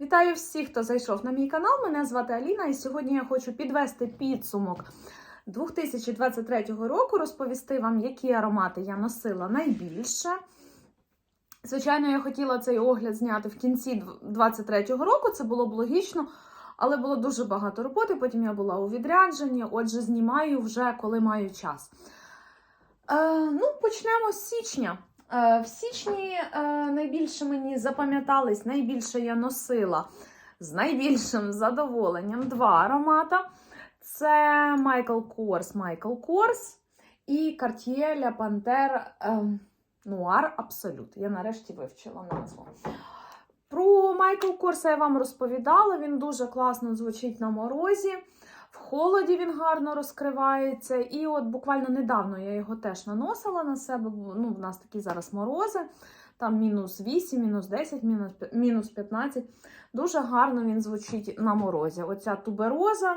Вітаю всіх, хто зайшов на мій канал. Мене звати Аліна, і сьогодні я хочу підвести підсумок 2023 року, розповісти вам, які аромати я носила найбільше. Звичайно, я хотіла цей огляд зняти в кінці 2023 року, це було б логічно, але було дуже багато роботи. Потім я була у відрядженні, отже, знімаю вже коли маю час. Е, ну, почнемо з січня. Е, В січні е, найбільше мені запам'ятались, найбільше я носила з найбільшим задоволенням два аромата. Це Michael Kors Michael Kors і Cartier La е, Noir Absolute. Я нарешті вивчила назву. Про Michael Kors я вам розповідала, він дуже класно звучить на морозі. Холоді він гарно розкривається. І от буквально недавно я його теж наносила на себе. Ну, в нас такі зараз морози, там мінус 8, мінус 10, мінус, 15. Дуже гарно він звучить на морозі. Оця тубероза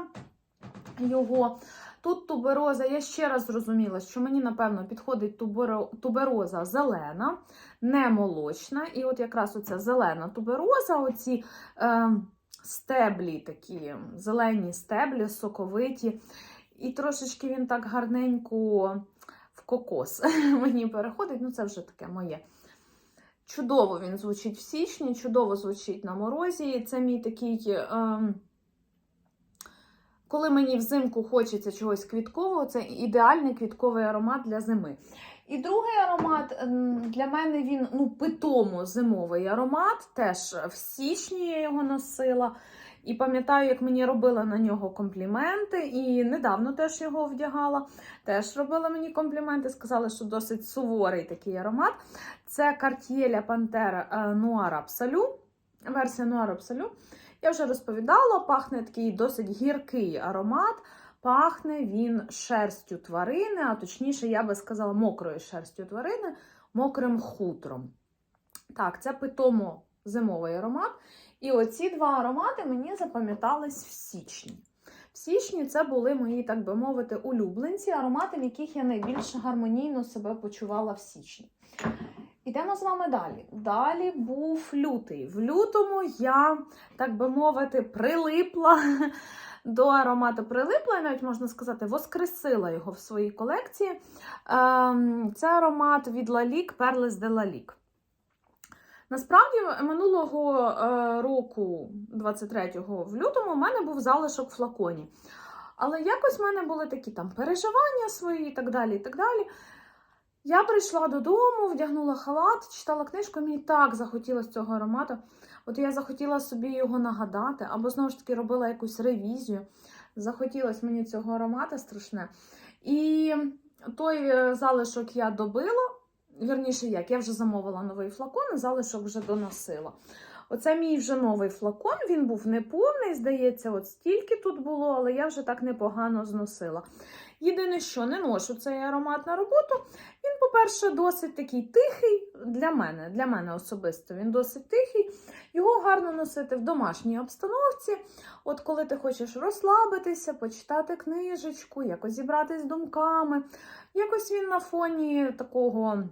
його. Тут тубероза, я ще раз зрозуміла, що мені, напевно, підходить туберо, тубероза зелена, не молочна. І от якраз оця зелена тубероза, оці е, стеблі такі, зелені стеблі, соковиті. І трошечки він так гарненько в кокос мені переходить. Ну, це вже таке моє. Чудово він звучить в січні, чудово звучить на морозі. Це мій такий. Е, коли мені взимку хочеться чогось квіткового, це ідеальний квітковий аромат для зими. І другий аромат для мене він ну, питомо зимовий аромат. Теж в січні я його носила. І пам'ятаю, як мені робила на нього компліменти, і недавно теж його вдягала. Теж робила мені компліменти, сказали, що досить суворий такий аромат. Це Cartier е, Noir Absolu, версія Noir Absolu. Я вже розповідала, пахне такий досить гіркий аромат. Пахне він шерстю тварини, а точніше, я би сказала, мокрою шерстю тварини, мокрим хутром. Так, це питомо зимовий аромат. І оці два аромати мені запам'ятались в січні. В січні це були мої, так би мовити, улюбленці, аромати, в яких я найбільш гармонійно себе почувала в січні. Ідемо з вами далі. Далі був лютий. В лютому я, так би мовити, прилипла до аромату прилипла, навіть можна сказати, воскресила його в своїй колекції. Ем, Це аромат від Lalique Perles de Lalique. Насправді, минулого е, року, 23-го, в лютому, в мене був залишок в флаконі. Але якось в мене були такі там переживання свої і так далі. і так далі. Я прийшла додому, вдягнула халат, читала книжку, мені так захотілося цього аромату. От я захотіла собі його нагадати, або знову ж таки робила якусь ревізію. Захотілося мені цього аромата страшне. І той е, залишок я добила. Вірніше, як, я вже замовила новий флакон, залишок вже доносила. Оце мій вже новий флакон, він був неповний, здається, от стільки тут було, але я вже так непогано зносила. Єдине, що не ношу цей аромат на роботу. По-перше, досить такий тихий для мене, для мене особисто. Він досить тихий. Його гарно носити в домашній обстановці. От коли ти хочеш розслабитися, почитати книжечку, якось зібратись думками. Якось він на фоні такого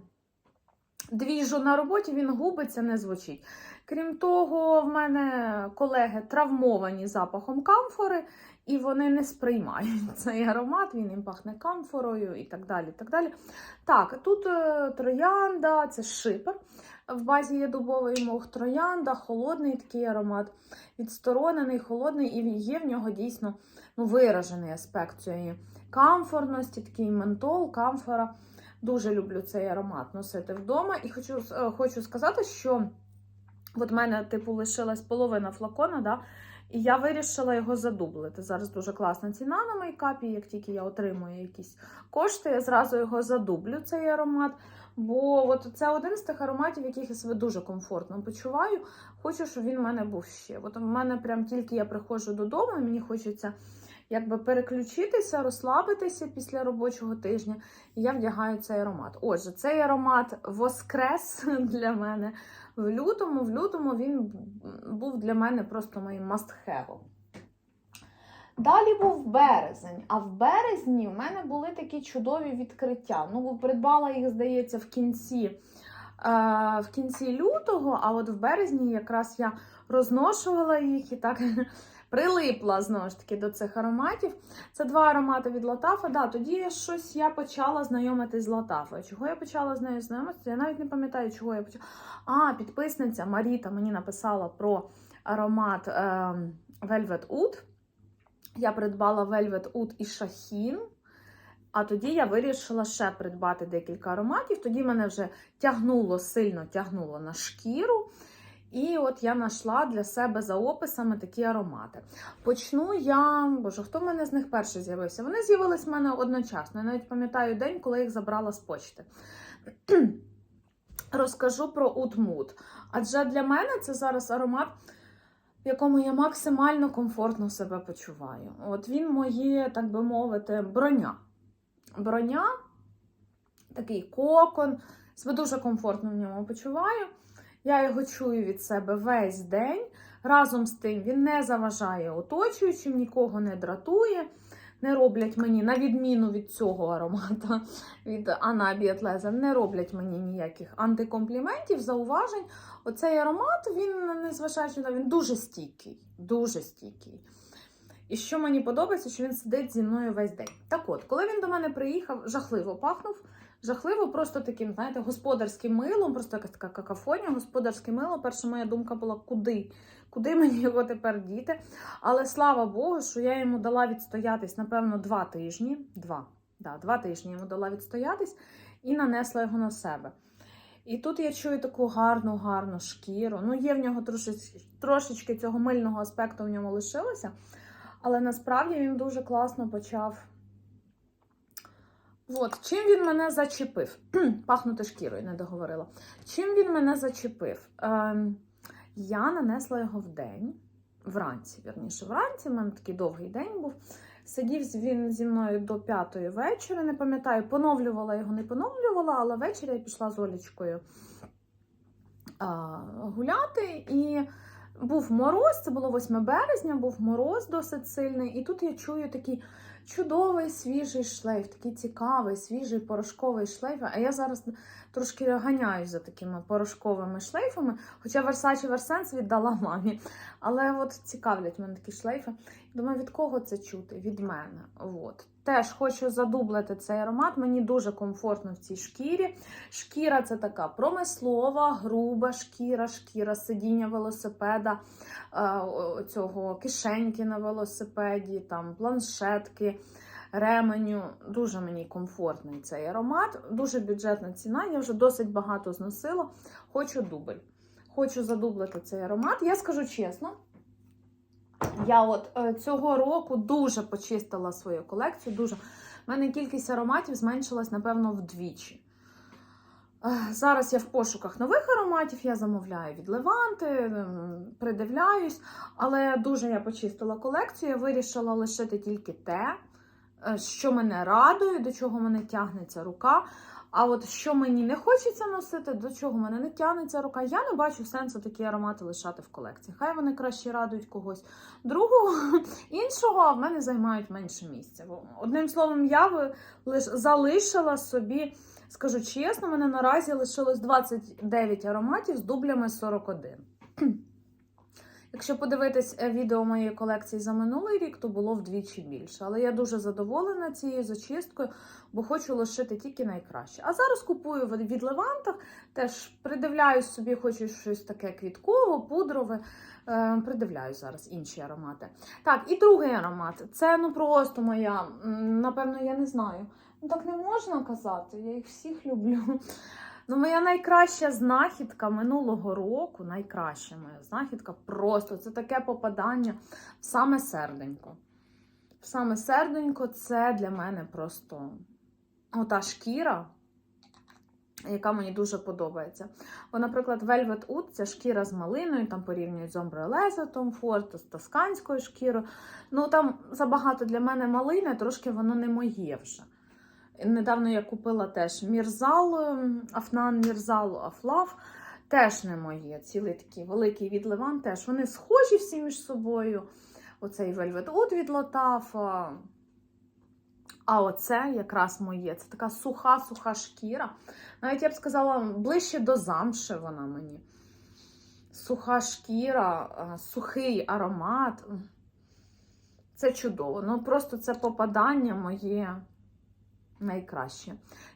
двіжу на роботі він губиться, не звучить. Крім того, в мене колеги травмовані запахом камфори, і вони не сприймають цей аромат, він їм пахне камфорою і так далі. Так, далі. так тут е, троянда, це шипер. В базі є дубовий мох троянда, холодний такий аромат, відсторонений, холодний, і є в нього дійсно ну, виражений аспект цієї камфорності, такий ментол, камфора. Дуже люблю цей аромат носити вдома. І хочу, е, хочу сказати, що от в мене, типу, лишилась половина флакона, да, і я вирішила його задублити. Зараз дуже класна ціна на мейкапі. Як тільки я отримую якісь кошти, я зразу його задублю, цей аромат. Бо от це один з тих ароматів, яких я себе дуже комфортно почуваю. Хочу, щоб він в мене був ще. От в мене прям тільки я приходжу додому, мені хочеться якби переключитися, розслабитися після робочого тижня. І я вдягаю цей аромат. Отже, цей аромат воскрес для мене в лютому. В лютому він був для мене просто моїм must-have. Далі був березень, а в березні в мене були такі чудові відкриття. Ну, придбала їх, здається, в кінці в кінці лютого, а от в березні якраз я розношувала їх і так прилипла знову ж таки до цих ароматів. Це два аромати від Латафа. Да, тоді щось я почала знайомитись з Латафою. Чого я почала з нею знайомитися? Я навіть не пам'ятаю, чого я почала. А, підписниця Маріта мені написала про аромат е, Velvet Oud. Я придбала Velvet Oud і Шахін. А тоді я вирішила ще придбати декілька ароматів. Тоді мене вже тягнуло, сильно тягнуло на шкіру. І от я знайшла для себе за описами такі аромати. Почну я, боже, хто в мене з них перший з'явився? Вони з'явились в мене одночасно. Я навіть пам'ятаю день, коли їх забрала з почти. Розкажу про Утмут. Адже для мене це зараз аромат, в якому я максимально комфортно себе почуваю. От він моє, так би мовити, броня. Броня, такий кокон. Себе дуже комфортно в ньому почуваю. Я його чую від себе весь день. Разом з тим він не заважає оточуючим, нікого не дратує. Не роблять мені, на відміну від цього аромата від Анна Біатлеза, не роблять мені ніяких антикомпліментів, зауважень. Оцей аромат, він, незважаючи на він дуже стійкий. Дуже стійкий. І що мені подобається, що він сидить зі мною весь день. Так от, коли він до мене приїхав, жахливо пахнув. Жахливо, просто таким, знаєте, господарським милом, просто якась така какафонія, господарське мило. Перша моя думка була, куди? Куди мені його тепер діти? Але слава Богу, що я йому дала відстоятись, напевно, два тижні. Два. Да, два тижні йому дала відстоятись і нанесла його на себе. І тут я чую таку гарну, гарну шкіру. Ну, є в нього трошечки, трошечки цього мильного аспекту в ньому лишилося, але насправді він дуже класно почав. От, чим він мене зачепив? Пахнути шкірою, не договорила. Чим він мене зачепив? Ем, я нанесла його в день, вранці, вірніше, вранці, в мене такий довгий день був. Сидів він зі мною до п'ятої вечора, не пам'ятаю, поновлювала його, не поновлювала, але ввечері я пішла з Олечкою а, гуляти. І був мороз, це було 8 березня, був мороз досить сильний. І тут я чую такий чудовий свіжий шлейф, такий цікавий, свіжий порошковий шлейф. А я зараз трошки ганяюсь за такими порошковими шлейфами. Хоча Versace Versense віддала мамі. Але от цікавлять мене такі шлейфи. Думаю, від кого це чути? Від мене. От. Теж хочу задублити цей аромат. Мені дуже комфортно в цій шкірі. Шкіра це така промислова, груба шкіра, шкіра сидіння велосипеда, е, цього кишеньки на велосипеді, там планшетки, ременю. Дуже мені комфортний цей аромат. Дуже бюджетна ціна. Я вже досить багато зносила. Хочу дубль. Хочу задублити цей аромат. Я скажу чесно. Я от е, цього року дуже почистила свою колекцію. Дуже. У мене кількість ароматів зменшилась, напевно, вдвічі. Е, Зараз я в пошуках нових ароматів, я замовляю від Леванти, придивляюсь, але дуже я почистила колекцію. Я вирішила лишити тільки те, що мене радує, до чого мене тягнеться рука. А от що мені не хочеться носити, до чого мене не тягнеться рука, я не бачу сенсу такі аромати лишати в колекції. Хай вони краще радують когось другого, іншого, в мене займають менше місця. Одним словом, я ви- лиш залишила собі, скажу чесно, мене наразі лишилось 29 ароматів з дублями 41. Якщо подивитись е, відео моєї колекції за минулий рік, то було вдвічі більше. Але я дуже задоволена цією зачисткою, бо хочу лишити тільки найкраще. А зараз купую від Левантах, теж придивляюсь собі, хочу щось таке квіткове, пудрове. Е, придивляюсь зараз інші аромати. Так, і другий аромат. Це ну просто моя, напевно, я не знаю. Ну так не можна казати, я їх всіх люблю. Ну, моя найкраща знахідка минулого року, найкраща моя знахідка, просто це таке попадання в саме серденько. В саме серденько це для мене просто ота шкіра, яка мені дуже подобається. Бо, наприклад, Velvet Oud – це шкіра з малиною, там порівнюють з Ombreleza Tom Ford, з тосканською шкірою. Ну, там забагато для мене малини, трошки воно не моє вже. Недавно я купила теж Мірзал, ем, Афнан Мірзал Афлав. Теж не моє. Цілий такий великий відливан. Теж вони схожі всі між собою. Оцей Velvet Oud від Лотафа. А оце якраз моє. Це така суха-суха шкіра. Навіть я б сказала, ближче до замши вона мені. Суха шкіра, е, сухий аромат. Це чудово. Ну просто це попадання моє найкраще.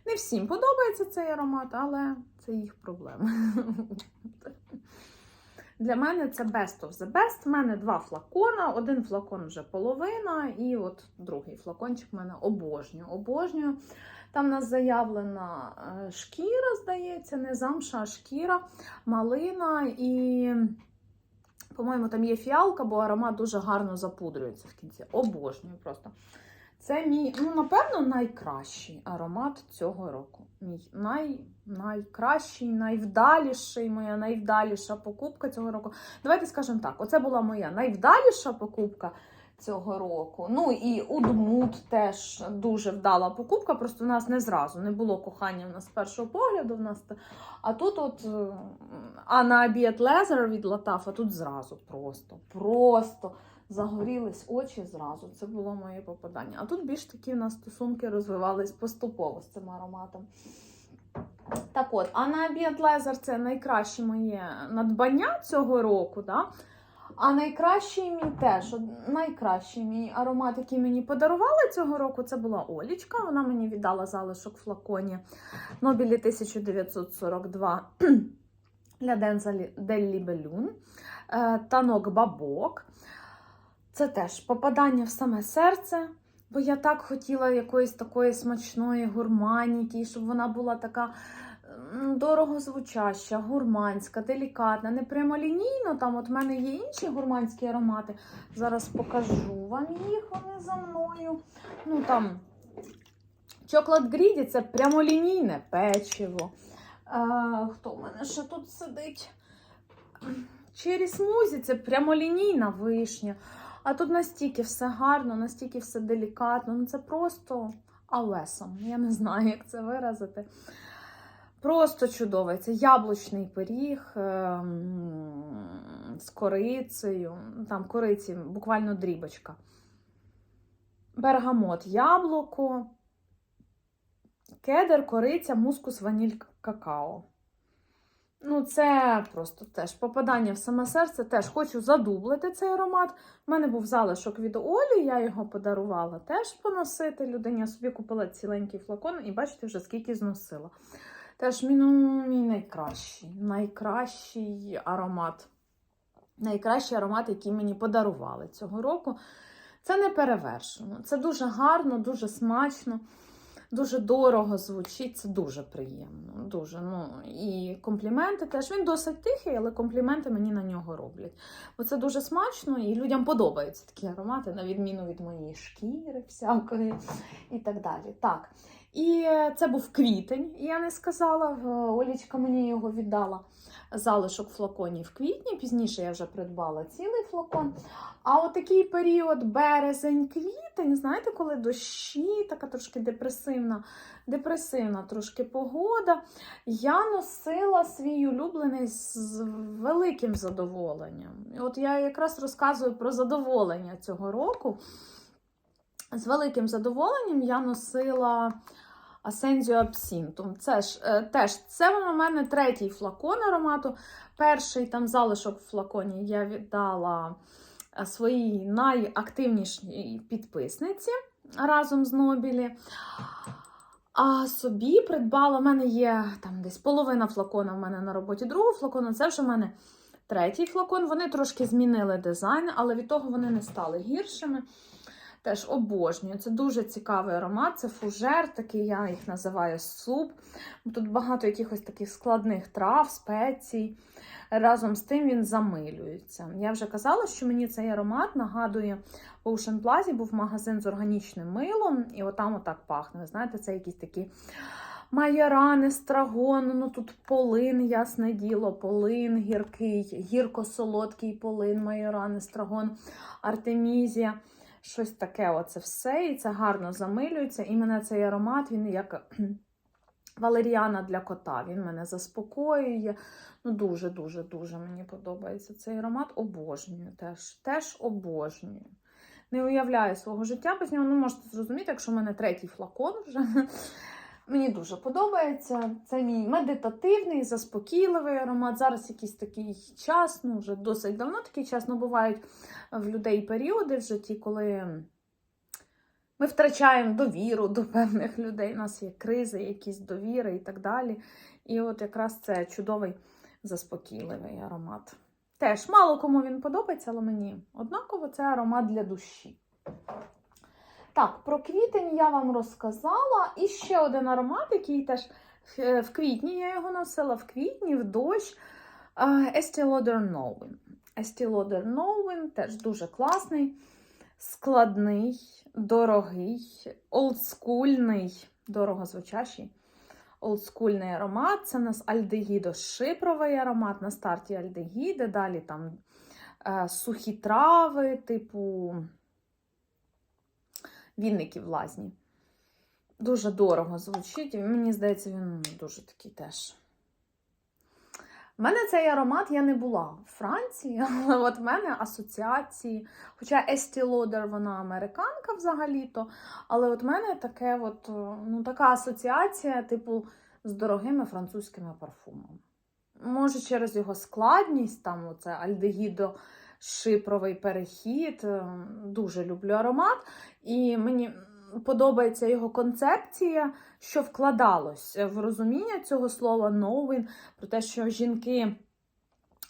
Не всім подобається цей аромат, але це їх проблема. Для мене це best of the best. У мене два флакона. Один флакон вже половина, і от другий флакончик в мене обожнюю. Обожнюю. Там у нас заявлена е, шкіра, здається, не замша, а шкіра, малина і, по-моєму, там є фіалка, бо аромат дуже гарно запудрюється в кінці. Обожнюю просто. Це мій, ну, напевно, найкращий аромат цього року. Мій най, найкращий, найвдаліший, моя найвдаліша покупка цього року. Давайте скажемо так: оце була моя найвдаліша покупка цього року. Ну і Удмут теж дуже вдала покупка. Просто в нас не зразу не було кохання в нас з першого погляду. В нас, а тут, от, е, а на Лезер від Латафа тут зразу просто, просто загорілись очі зразу. Це було моє попадання. А тут більш такі в нас стосунки розвивались поступово з цим ароматом. Так от, а на Лезер це найкраще моє надбання цього року. Да? А найкращий мій теж, найкращий мій аромат, який мені подарували цього року, це була Олічка. Вона мені віддала залишок в флаконі Нобілі 1942 для Денза Деллі Белюн. Танок Бабок. Це теж попадання в саме серце. Бо я так хотіла якоїсь такої смачної гурманіки, щоб вона була така дорогозвучаща, гурманська, делікатна, не прямолінійно. Там от в мене є інші гурманські аромати. Зараз покажу вам їх, вони за мною. Ну там Чоклад Гріді це прямолінійне печиво. Е, хто в мене ще тут сидить? Чері смузі це прямолінійна вишня. А тут настільки все гарно, настільки все делікатно. Ну це просто авесом. Я не знаю, як це виразити. Просто чудовий. Це яблучний пиріг ем, з корицею. Там кориці, буквально дрібочка. Бергамот, яблуко, кедр, кориця, мускус, ваніль, какао. Ну, це просто теж попадання в саме серце. Теж хочу задублити цей аромат. У мене був залишок від Олі, я його подарувала теж поносити людині. Я собі купила ціленький флакон і бачите, вже скільки зносила. Теж мій, ну, мій найкращий, найкращий аромат. Найкращий аромат, який мені подарували цього року. Це не перевершено. Це дуже гарно, дуже смачно. Дуже дорого звучить, це дуже приємно. Дуже, ну, І компліменти теж. Він досить тихий, але компліменти мені на нього роблять. Бо це дуже смачно і людям подобаються такі аромати, на відміну від моєї шкіри, всякої і так далі. Так. І це був квітень, я не сказала. Олічка мені його віддала залишок флаконів в квітні. Пізніше я вже придбала цілий флакон. А от такий період березень-квітень, знаєте, коли дощі, така трошки депресивна, депресивна трошки погода, я носила свій улюблений з великим задоволенням. І от я якраз розказую про задоволення цього року. З великим задоволенням я носила Ascensio Absinthum. Це ж е, теж це у мене третій флакон аромату. Перший там залишок в флаконі я віддала е, своїй найактивнішій підписниці разом з Нобілі. А собі придбала, у мене є там десь половина флакона в мене на роботі другого флакону. Це вже в мене третій флакон. Вони трошки змінили дизайн, але від того вони не стали гіршими. Теж обожнюю. Це дуже цікавий аромат. Це фужер, такий я їх називаю суп. Тут багато якихось таких складних трав, спецій. Разом з тим він замилюється. Я вже казала, що мені цей аромат нагадує по Ocean Plaza був магазин з органічним милом, і отам отак пахне. Ви знаєте, це якісь такі. Майоран, естрагон, ну тут полин, ясне діло, полин гіркий, гірко-солодкий полин, майоран, естрагон, артемізія. Щось таке оце все, і це гарно замилюється. І мене цей аромат, він як валеріана для кота. Він мене заспокоює. Ну, Дуже-дуже-дуже мені подобається цей аромат. Обожнюю теж. Теж обожнюю. не уявляю свого життя без нього. Ну, можете зрозуміти, якщо в мене третій флакон вже. Мені дуже подобається. Це мій медитативний, заспокійливий аромат. Зараз якийсь такий час, ну вже досить давно такий час, ну бувають в людей періоди в житті, коли ми втрачаємо довіру до певних людей. У нас є кризи, якісь довіри і так далі. І от якраз це чудовий заспокійливий аромат. Теж мало кому він подобається, але мені однаково це аромат для душі. Так, про квітень я вам розказала. І ще один аромат, який теж е, в квітні я його носила, в квітні, в дощ. Estee Lauder Knowin. Estee Lauder Knowin теж дуже класний, складний, дорогий, олдскульний, дорогозвучащий. Олдскульний аромат. Це у нас альдегідо шипровий аромат. На старті альдегіди, далі там е, сухі трави, типу вінників лазні. Дуже дорого звучить, і мені здається, він дуже такий теж. У мене цей аромат я не була в Франції, але от в мене асоціації. Хоча Estee Lauder, вона американка взагалі-то, але от в мене таке от, ну, така асоціація, типу, з дорогими французькими парфумами. Може, через його складність, там оце альдегідо шипровий перехід. е, Дуже люблю аромат. І мені подобається його концепція, що вкладалось в розуміння цього слова knowing, про те, що жінки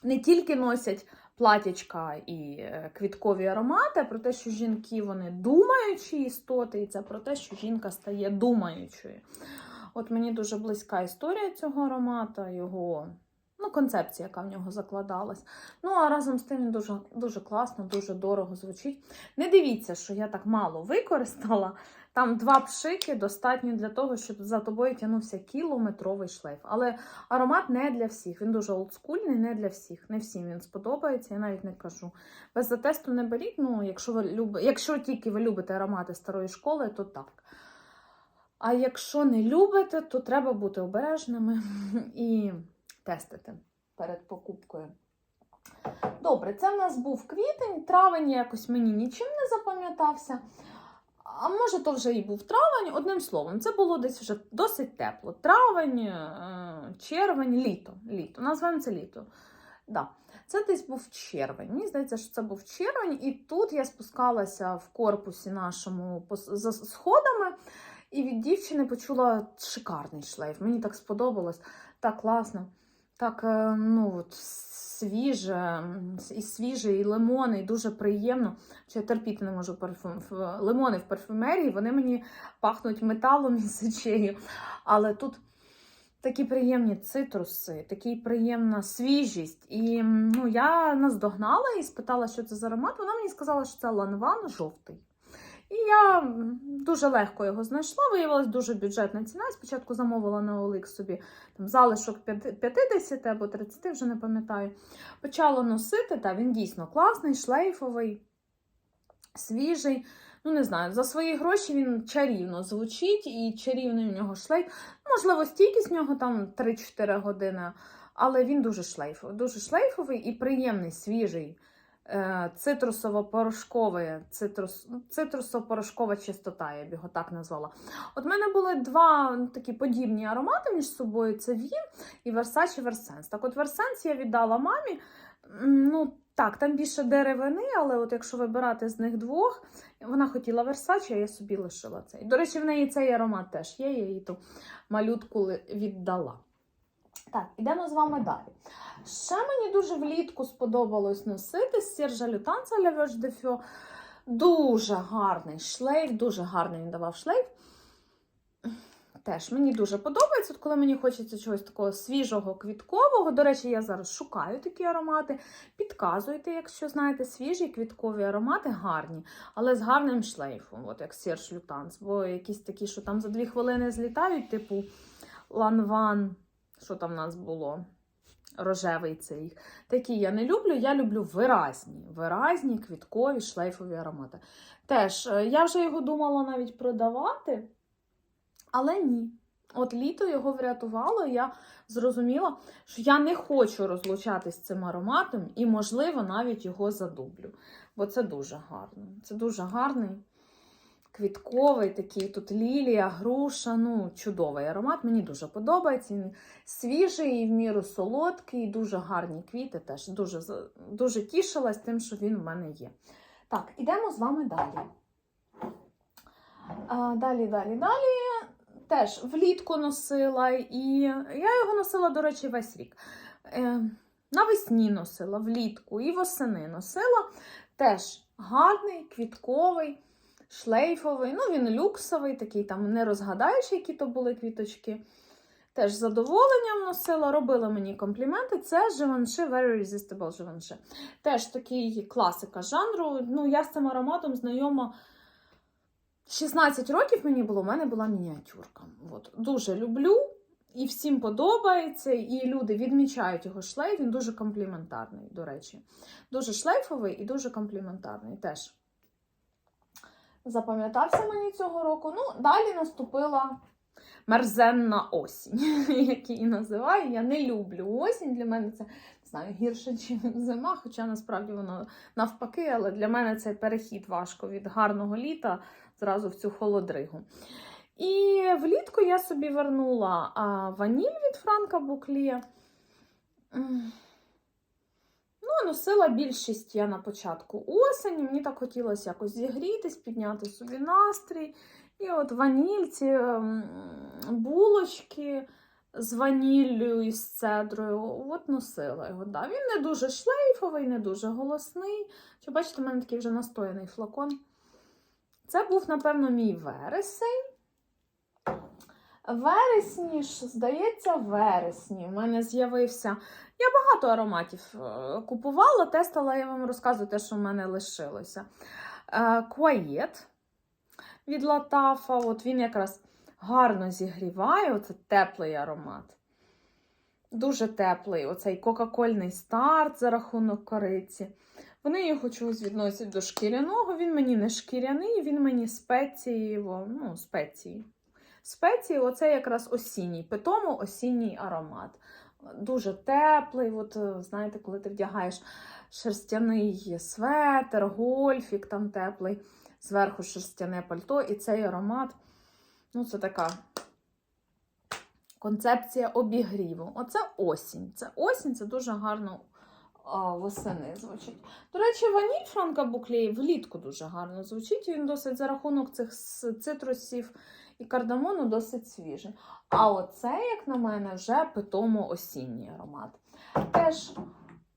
не тільки носять платячка і е, квіткові аромати, про те, що жінки вони думаючі істоти, і це про те, що жінка стає думаючою. От мені дуже близька історія цього аромата, його ну, концепція, яка в нього закладалась. Ну, а разом з тим він дуже, дуже класно, дуже дорого звучить. Не дивіться, що я так мало використала. Там два пшики достатньо для того, щоб за тобою тягнувся кілометровий шлейф. Але аромат не для всіх. Він дуже олдскульний, не для всіх. Не всім він сподобається, я навіть не кажу. Без затесту не беріть. Ну, якщо ви любите, якщо тільки ви любите аромати старої школи, то так. А якщо не любите, то треба бути обережними і тестити перед покупкою. Добре, це в нас був квітень, травень якось мені нічим не запам'ятався. А може, то вже і був травень. Одним словом, це було десь вже досить тепло. Травень, е, червень, літо. літо. Назвемо це літо. Да. Це десь був червень. Мені здається, що це був червень, і тут я спускалася в корпусі нашому за сходами, і від дівчини почула шикарний шлейф. Мені так сподобалось, так класно, так е, ну, от, свіже, і свіже, і лимони, і дуже приємно. Чи я терпіти не можу парфум. Лимони в парфюмерії, вони мені пахнуть металом і сечею. Але тут такі приємні цитруси, така приємна свіжість. І ну, я наздогнала і спитала, що це за аромат. Вона мені сказала, що це ланван жовтий. І я дуже легко його знайшла. Виявилась дуже бюджетна ціна. Спочатку замовила на OLX собі там, залишок 50 або 30, вже не пам'ятаю. Почала носити, та він дійсно класний, шлейфовий, свіжий. Ну, не знаю, за свої гроші він чарівно звучить і чарівний у нього шлейф. Можливо, стійкість в нього там 3-4 години, але він дуже шлейфовий, дуже шлейфовий і приємний, свіжий. Е, Цитрусово-порошковий, цитрус, ну, цитрусо-порошкова чистота, я б його так назвала. От в мене були два такі подібні аромати між собою: це він і Versace Versense. Так от Versense я віддала мамі. Ну, так, там більше деревини, але от якщо вибирати з них двох, вона хотіла Versace, а я собі лишила цей. До речі, в неї цей аромат теж є, я їй ту малютку віддала. Так, ідемо з вами далі. Ще мені дуже влітку сподобалось носити з Сержа Лютанца Verge de Дуже гарний шлейф, дуже гарний він давав шлейф. Теж мені дуже подобається, от коли мені хочеться чогось такого свіжого, квіткового. До речі, я зараз шукаю такі аромати. Підказуйте, якщо знаєте, свіжі квіткові аромати гарні, але з гарним шлейфом, от як Серж Лютанс. Бо якісь такі, що там за дві хвилини злітають, типу Ланван, що там в нас було? Рожевий цей. Такі я не люблю. Я люблю виразні, виразні квіткові шлейфові аромати. Теж е, я вже його думала навіть продавати, але ні. От літо його врятувало, я зрозуміла, що я не хочу розлучатись з цим ароматом і, можливо, навіть його задублю. Бо це дуже гарно. Це дуже гарний, квітковий такий. Тут лілія, груша. Ну, чудовий аромат. Мені дуже подобається. Він свіжий і в міру солодкий, дуже гарні квіти. Теж дуже, дуже тішилась тим, що він в мене є. Так, ідемо з вами далі. Далі, далі, далі. Теж влітку носила, і я його носила, до речі, весь рік. Е, навесні носила, влітку і восени носила. Теж гарний, квітковий, шлейфовий. Ну, він люксовий, такий там не розгадаєш, які то були квіточки. Теж з задоволенням носила, робила мені компліменти. Це Givenchy, Very Irresistible Givenchy. Теж такий класика жанру. Ну, я з цим ароматом знайома 16 років мені було, у мене була мініатюрка. От. Дуже люблю і всім подобається, і люди відмічають його шлейф. Він дуже компліментарний, до речі. Дуже шлейфовий і дуже компліментарний теж. Запам'ятався мені цього року. Ну, далі наступила мерзенна осінь, як її називаю. Я не люблю осінь. Для мене це не знаю, гірше, ніж зима, хоча насправді воно навпаки, але для мене це перехід важко від гарного літа зразу в цю холодригу. І влітку я собі вернула ваніль від Франка Буклія. Носила більшість я на початку осені. Мені так хотілося якось зігрітись, підняти собі настрій. І от ваніль, ці ем, булочки з ваніллю і з цедрою. От носила його. Да. Він не дуже шлейфовий, не дуже голосний. Чи бачите, у мене такий вже настояний флакон. Це був, напевно, мій вересень. Вересні здається, вересні. У мене з'явився. Я багато ароматів е, купувала, тестила, я вам розказую те, що в мене лишилося. Е, Quiet від Латафа. От він якраз гарно зігріває. Оце теплий аромат. Дуже теплий. Оцей кока-кольний старт за рахунок кориці. Вони його чогось відносять до шкіряного. Він мені не шкіряний, він мені спеціїво, ну, спеції. Спеції, оце якраз осінній, питому осінній аромат. Дуже теплий. От, е, знаєте, коли ти вдягаєш шерстяний светр, гольфік там теплий, зверху шерстяне пальто, і цей аромат, ну, це така концепція обігріву. Оце осінь. Це осінь, це дуже гарно а, восени звучить. До речі, ваніль Франка Буклей влітку дуже гарно звучить. Він досить за рахунок цих цитрусів і кардамону досить свіжий. А оце, як на мене, вже питомо осінній аромат. Теж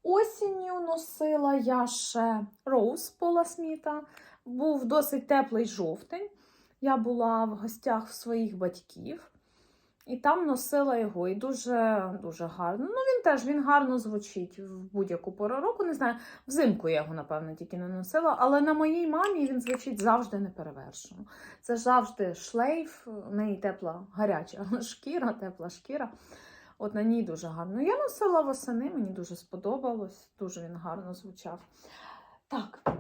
осінню носила я ще роуз Пола Сміта. Був досить теплий жовтень. Я була в гостях в своїх батьків. І там носила його, і дуже дуже гарно. Ну, він теж він гарно звучить в будь-яку пору року. Не знаю, взимку я його, напевно, тільки не носила, але на моїй мамі він звучить завжди неперевершено. Це завжди шлейф, в неї тепла, гаряча шкіра, тепла шкіра. От на ній дуже гарно. Я носила восени, мені дуже сподобалось, дуже він гарно звучав. Так.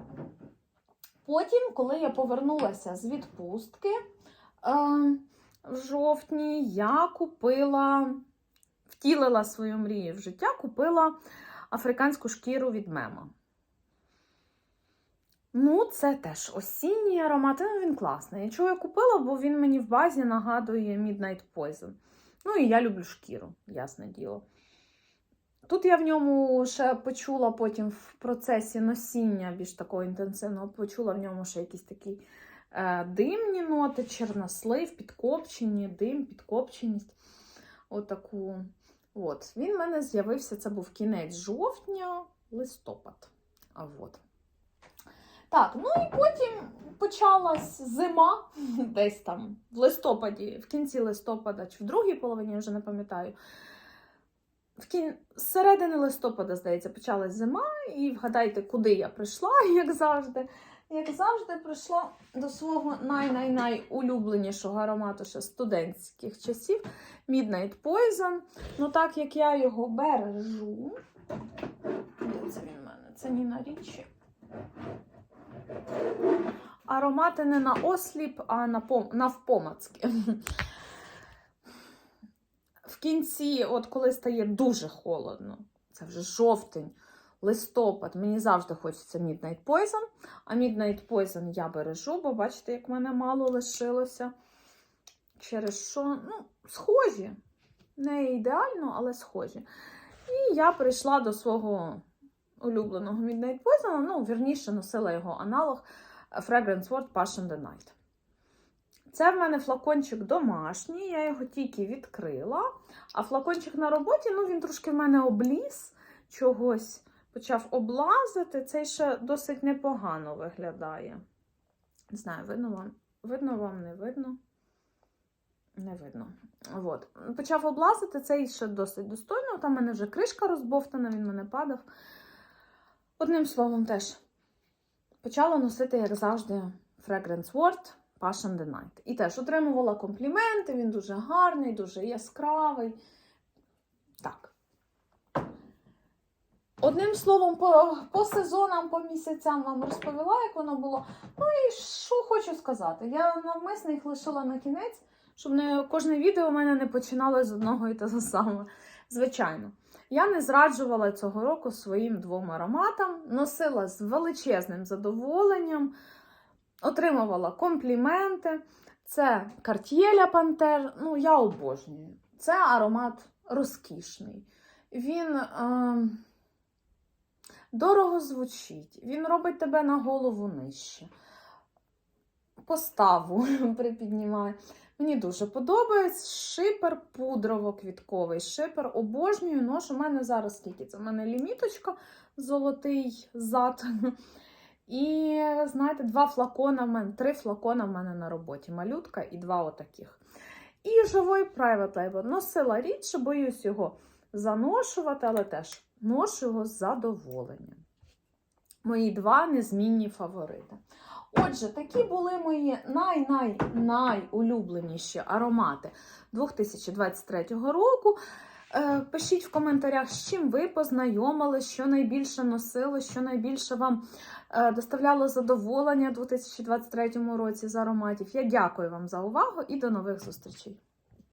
Потім, коли я повернулася з відпустки, е, в жовтні я купила, втілила свою мрію в життя, купила африканську шкіру від мема. Ну, це теж осінній аромат. Ну, він класний. Чого я купила, бо він мені в базі нагадує Midnight Poison. Ну, і я люблю шкіру, ясне діло. Тут я в ньому ще почула потім в процесі носіння більш такого інтенсивного, почула в ньому ще якісь такі е, димні ноти, чернослив, підкопчені, дим, підкопченість. Отаку. От. Він в мене з'явився, це був кінець жовтня, листопад. А от. Так, ну і потім почалась зима, десь там в листопаді, в кінці листопада чи в другій половині, я вже не пам'ятаю. В кін... З середини листопада, здається, почалась зима, і вгадайте, куди я прийшла, як завжди. Як завжди, прийшла до свого най-най-най улюбленішого аромату ще студентських часів Midnight Poison. Ну, так як я його бережу. Де це він в мене? Це Ніна Річі. Аромати не на осліп, а на пом... навпомацьки. в кінці, от коли стає дуже холодно, це вже жовтень, листопад, мені завжди хочеться Midnight Poison. А Midnight Poison я бережу, бо бачите, як в мене мало лишилося. Через що, ну, схожі. Не ідеально, але схожі. І я прийшла до свого улюбленого Midnight Poison, ну, вірніше, носила його аналог Fragrance World Passion the Night. Це в мене флакончик домашній, я його тільки відкрила. А флакончик на роботі, ну він трошки в мене обліз чогось, почав облазити. Цей ще досить непогано виглядає. Не знаю, видно вам? Видно вам, не видно? Не видно. От. Почав облазити, цей ще досить достойно. Там в мене вже кришка розбовтана, він мене падав. Одним словом, теж почала носити, як завжди, Fragrance World Passion the Night. І теж отримувала компліменти, він дуже гарний, дуже яскравий. Так. Одним словом, по, по сезонам, по місяцям вам розповіла, як воно було. Ну і що хочу сказати. Я навмисно їх лишила на кінець, щоб не кожне відео у мене не починалося з одного і того самого. Звичайно. Я не зраджувала цього року своїм двом ароматам, носила з величезним задоволенням, отримувала компліменти. Це Карт'єля Пантер. Ну, я обожнюю. Це аромат розкішний. Він е, дорого звучить, він робить тебе на голову нижче. Поставу припіднімає. Мені дуже подобається шипер пудрово-квітковий. Шипер обожнюю, ношу. У мене зараз скільки? Це в мене ліміточка, золотий зад. І, знаєте, два флакона в мене, три флакона в мене на роботі. Малютка і два отаких. І живий Private Label. Носила рідше, боюсь його заношувати, але теж ношу його з задоволенням. Мої два незмінні фаворити. Отже, такі були мої най-най-найулюбленіші аромати 2023 року. Е, Пишіть в коментарях, з чим ви познайомились, що найбільше носили, що найбільше вам е, доставляло задоволення у 2023 році з ароматів. Я дякую вам за увагу і до нових зустрічей!